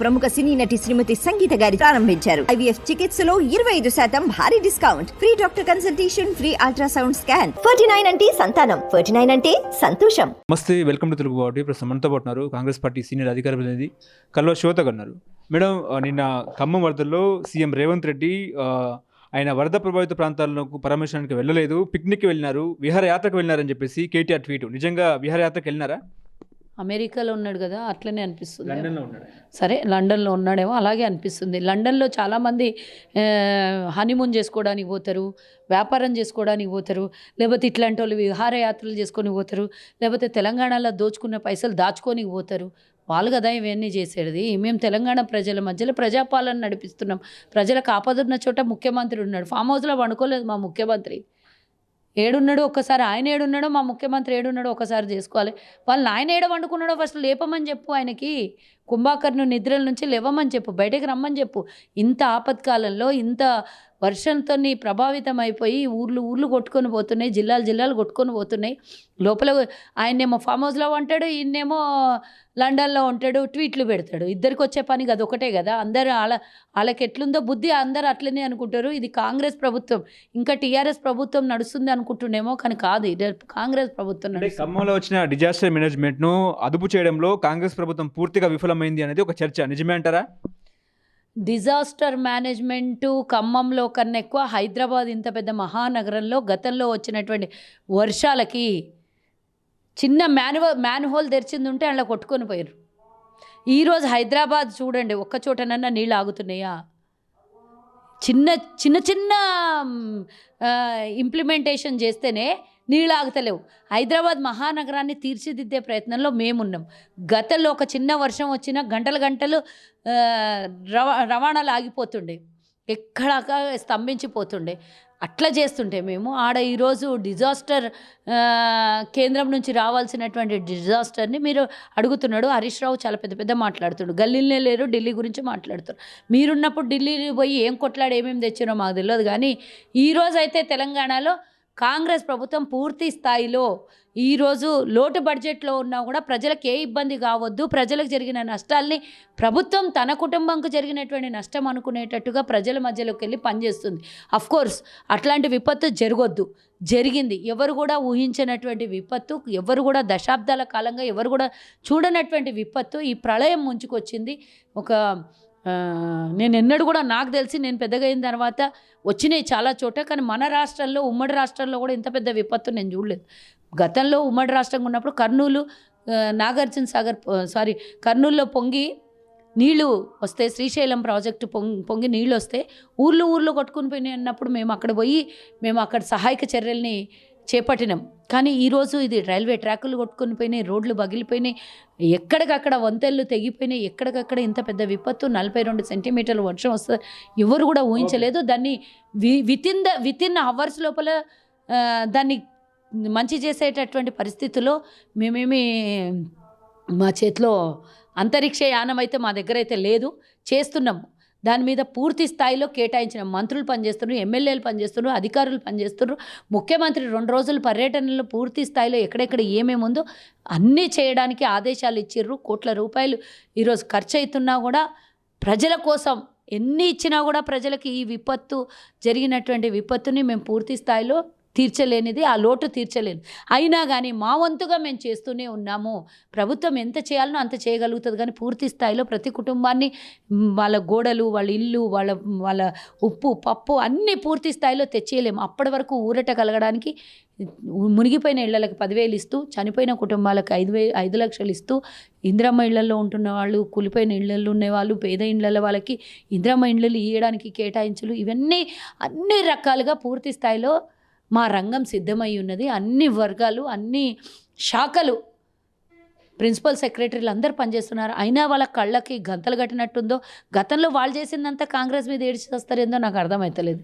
ప్రముఖ సినీ నటి శ్రీమతి సంగీత గారి ప్రారంభించారు. ఐవీఎఫ్ చికిత్సలో ఇరవై ఐదు శాతం భారీ discount. Free doctor consultation free ultrasound scan. Forty nine అంటే సంతానం. ఫోర్టీ నైన్ అంటే సంతోషం. నమస్తే వెల్కమ్ టు తెలుగు బాటి ప్రస్తుతం మనతో పాటు ఉన్నారు కాంగ్రెస్ పార్టీ సీనియర్ అధికార ప్రతినిధి కల్వ శివత గారు ఉన్నారు మేడం నిన్న ఖమ్మం వరదల్లో సీఎం రేవంత్ రెడ్డి ఆయన వరద ప్రభావిత ప్రాంతాలకు పరామర్శనానికి వెళ్ళలేదు పిక్నిక్కి వెళ్ళినారు విహారయాత్రకు వెళ్ళినారని చెప్పేసి కేటీఆర్ ట్వీట్. నిజంగా విహారయాత్రకు వెళ్ళినారా? అమెరికాలో ఉన్నాడు కదా అట్లనే అనిపిస్తుంది. లండన్లో ఉన్నాడు. సరే లండన్లో ఉన్నాడేమో అలాగే అనిపిస్తుంది. లండన్లో చాలామంది హనీమూన్ చేసుకోవడానికి పోతారు వ్యాపారం చేసుకోవడానికి పోతారు లేకపోతే ఇట్లాంటి వాళ్ళు విహారయాత్రలు చేసుకొని పోతారు లేకపోతే తెలంగాణలో దోచుకున్న పైసలు దాచుకొని పోతారు. వాళ్ళు కదా ఇవన్నీ చేసేది. మేము తెలంగాణ ప్రజల మధ్యలో ప్రజాపాలన నడిపిస్తున్నాం. ప్రజలకు ఆపదున్న చోట ముఖ్యమంత్రి ఉన్నాడు. ఫామ్ హౌస్లో వండుకోలేదు మా ముఖ్యమంత్రి. ఏడున్నాడో ఒక్కసారి ఆయన ఏడున్నాడో మా ముఖ్యమంత్రి ఏడున్నాడో ఒకసారి చేసుకోవాలి. వాళ్ళని ఆయన ఏడ వండుకున్నాడో ఫస్ట్ లేపమని చెప్పు ఆయనకి. కుంభాకర్ను నిద్రల నుంచి లేవమని చెప్పు బయటకు రమ్మని చెప్పు. ఇంత ఆపత్కాలంలో ఇంత వర్షంతో ప్రభావితం అయిపోయి ఊర్లు ఊర్లు కొట్టుకొని పోతున్నాయి జిల్లాలు జిల్లాలు కొట్టుకొని పోతున్నాయి. లోపల ఆయనేమో ఫామ్ హౌస్లో ఉంటాడు ఈయనేమో లండన్లో ఉంటాడు ట్వీట్లు పెడతాడు. ఇద్దరికి వచ్చే పని కదా ఒకటే కదా. అందరు వాళ్ళ వాళ్ళకి ఎట్లుందో బుద్ధి అందరు అట్లనే అనుకుంటారు. ఇది కాంగ్రెస్ ప్రభుత్వం. ఇంకా టీఆర్ఎస్ ప్రభుత్వం నడుస్తుంది అనుకుంటుండేమో కానీ కాదు. ఇది కాంగ్రెస్ ప్రభుత్వం ఖమ్మంలో వచ్చిన డిజాస్టర్ మేనేజ్మెంట్ను అదుపు చేయడంలో కాంగ్రెస్ ప్రభుత్వం పూర్తిగా విఫలమైంది అనేది ఒక చర్చ. నిజమే అంటారా? డిజాస్టర్ మేనేజ్మెంటు ఖమ్మంలో కన్నా ఎక్కువ హైదరాబాద్ ఇంత పెద్ద మహానగరంలో గతంలో వచ్చినటువంటి వర్షాలకి చిన్న మ్యాన్హో మ్యాన్ హోల్ తెరిచింది ఉంటే అలా కొట్టుకొని పోయారు ఈరోజు హైదరాబాద్ చూడండి ఒక్క చోటనన్నా నీళ్ళు ఆగుతున్నాయా? చిన్న చిన్న చిన్న ఇంప్లిమెంటేషన్ చేస్తేనే నీళ్ళు హైదరాబాద్ మహానగరాన్ని తీర్చిదిద్దే ప్రయత్నంలో మేమున్నాం. గతంలో ఒక చిన్న వర్షం వచ్చినా గంటలు గంటలు రవా రవాణాలు ఆగిపోతుండే ఎక్కడాక స్తంభించిపోతుండే. అట్లా చేస్తుంటే మేము. ఆడ ఈరోజు డిజాస్టర్ కేంద్రం నుంచి రావాల్సినటువంటి డిజాస్టర్ని మీరు అడుగుతున్నాడు. హరీష్ రావు చాలా పెద్ద పెద్ద మాట్లాడుతున్నాడు గల్లీలే లేరు ఢిల్లీ గురించి మాట్లాడుతారు మీరున్నప్పుడు ఢిల్లీ పోయి ఏం కొట్లాడు ఏమేమి తెచ్చినో మాకు తెలియదు కానీ ఈరోజు అయితే తెలంగాణలో కాంగ్రెస్ ప్రభుత్వం పూర్తి స్థాయిలో ఈరోజు లోటు బడ్జెట్లో ఉన్నా కూడా ప్రజలకు ఏ ఇబ్బంది కావద్దు ప్రజలకు జరిగిన నష్టాల్ని ప్రభుత్వం తన కుటుంబంకు జరిగినటువంటి నష్టం అనుకునేటట్టుగా ప్రజల మధ్యలోకి వెళ్ళి పనిచేస్తుంది. అఫ్కోర్స్ అట్లాంటి విపత్తు జరగొద్దు. జరిగింది. ఎవరు కూడా ఊహించినటువంటి విపత్తు ఎవరు కూడా దశాబ్దాల కాలంగా ఎవరు కూడా చూడనటువంటి విపత్తు ఈ ప్రళయం ముంచుకొచ్చింది. ఒక నేను ఎన్నడూ కూడా నాకు తెలిసి నేను పెద్దగా అయిన తర్వాత వచ్చినాయి చాలా చోట కానీ మన రాష్ట్రంలో ఉమ్మడి రాష్ట్రంలో కూడా ఇంత పెద్ద విపత్తు నేను చూడలేదు. గతంలో ఉమ్మడి రాష్ట్రంగా ఉన్నప్పుడు కర్నూలు నాగార్జున సాగర్ సారీ కర్నూలులో పొంగి నీళ్ళు వస్తే శ్రీశైలం ప్రాజెక్టు పొంగి పొంగి నీళ్ళు వస్తే ఊర్లు ఊర్లు కొట్టుకుని పోయినాయి అన్నప్పుడు మేము అక్కడ పోయి మేము అక్కడ సహాయక చర్యల్ని చేపట్టినాం. కానీ ఈరోజు ఇది రైల్వే ట్రాకులు కొట్టుకుని పోయినాయి రోడ్లు పగిలిపోయినాయి ఎక్కడికక్కడ వంతెళ్ళు తెగిపోయినాయి ఎక్కడికక్కడ ఇంత పెద్ద విపత్తు నలభై రెండు సెంటీమీటర్ల వర్షం వస్తుంది. ఎవరు కూడా ఊహించలేదు. దాన్ని we within the within hours లోపల దాన్ని మంచి చేసేటటువంటి పరిస్థితుల్లో మేమేమి మా చేతిలో అంతరిక్ష యానం అయితే మా దగ్గర అయితే లేదు. చేస్తున్నాము దాని మీద పూర్తి స్థాయిలో కేటాయించిన మంత్రులు పనిచేస్తున్నారు ఎమ్మెల్యేలు పనిచేస్తున్నారు అధికారులు పనిచేస్తున్నారు. ముఖ్యమంత్రి రెండు రోజులు పర్యటనలో పూర్తి స్థాయిలో ఎక్కడెక్కడ ఏమేమి ఉందో అన్నీ చేయడానికి ఆదేశాలు ఇచ్చిర్రు. కోట్ల రూపాయలు ఈరోజు ఖర్చు అవుతున్నా కూడా ప్రజల కోసం ఎన్ని ఇచ్చినా కూడా ప్రజలకి ఈ విపత్తు జరిగినటువంటి విపత్తుని మేము పూర్తి స్థాయిలో తీర్చలేనిది ఆ లోటు తీర్చలేను. అయినా కానీ మా వంతుగా మేము చేస్తూనే ఉన్నాము. ప్రభుత్వం ఎంత చేయాలనో అంత చేయగలుగుతుంది. కానీ పూర్తి స్థాయిలో ప్రతి కుటుంబాన్ని వాళ్ళ గోడలు వాళ్ళ ఇల్లు వాళ్ళ వాళ్ళ ఉప్పు పప్పు అన్నీ పూర్తి స్థాయిలో తెచ్చేయలేము. అప్పటి వరకు ఊరట కలగడానికి మునిగిపోయిన ఇళ్ళకు పదివేలు ఇస్తూ చనిపోయిన కుటుంబాలకు ఐదు వే ఐదు లక్షలు ఇస్తూ ఇందిరమ్మ ఇళ్ళలో ఉంటున్న వాళ్ళు కూలిపోయిన ఇళ్ళలో ఉండేవాళ్ళు పేద ఇళ్ళ వాళ్ళకి ఇందిరమ్మ ఇళ్ళు ఇవ్వడానికి కేటాయించలు ఇవన్నీ అన్ని రకాలుగా పూర్తి స్థాయిలో మా రంగం సిద్ధమై ఉన్నది. అన్ని వర్గాలు అన్ని శాఖలు ప్రిన్సిపల్ సెక్రటరీలు అందరూ పనిచేస్తున్నారు. అయినా వాళ్ళ కళ్ళకి గంతలు కట్టినట్టుందో గతంలో వాళ్ళు చేసిందంతా కాంగ్రెస్ మీద ఏడిచి వస్తారేందో నాకు అర్థమవుతలేదు